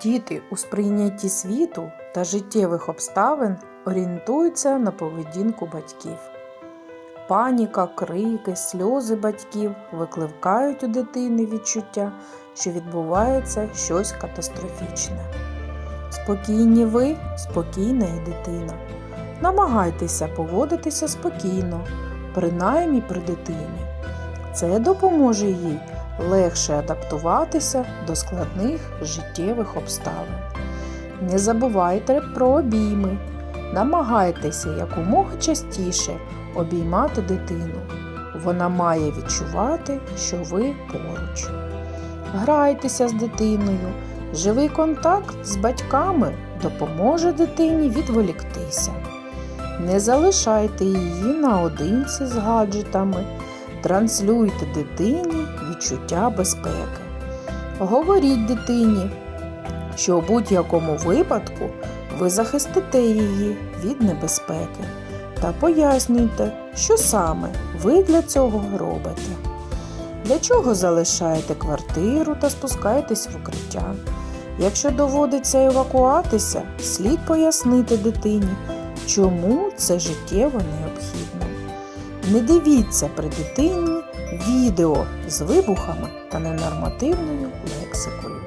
Діти у сприйнятті світу та життєвих обставин орієнтуються на поведінку батьків. Паніка, крики, сльози батьків викликають у дитини відчуття, що відбувається щось катастрофічне. Спокійні ви, спокійна і дитина. Намагайтеся поводитися спокійно, принаймні при дитині. Це допоможе їй легше адаптуватися до складних життєвих обставин. Не забувайте про обійми. Намагайтеся якомога частіше обіймати дитину. Вона має відчувати, що ви поруч. Грайтеся з дитиною. Живий контакт з батьками допоможе дитині відволіктися. Не залишайте її наодинці з гаджетами. Транслюйте дитині відчуття безпеки. Говоріть дитині, що у будь-якому випадку ви захистите її від небезпеки та пояснюйте, що саме ви для цього робите. Для чого залишаєте квартиру та спускаєтесь в укриття? Якщо доводиться евакуатися, слід пояснити дитині, чому це життєво необхідно. Не дивіться при дитині відео з вибухами та ненормативною лексикою.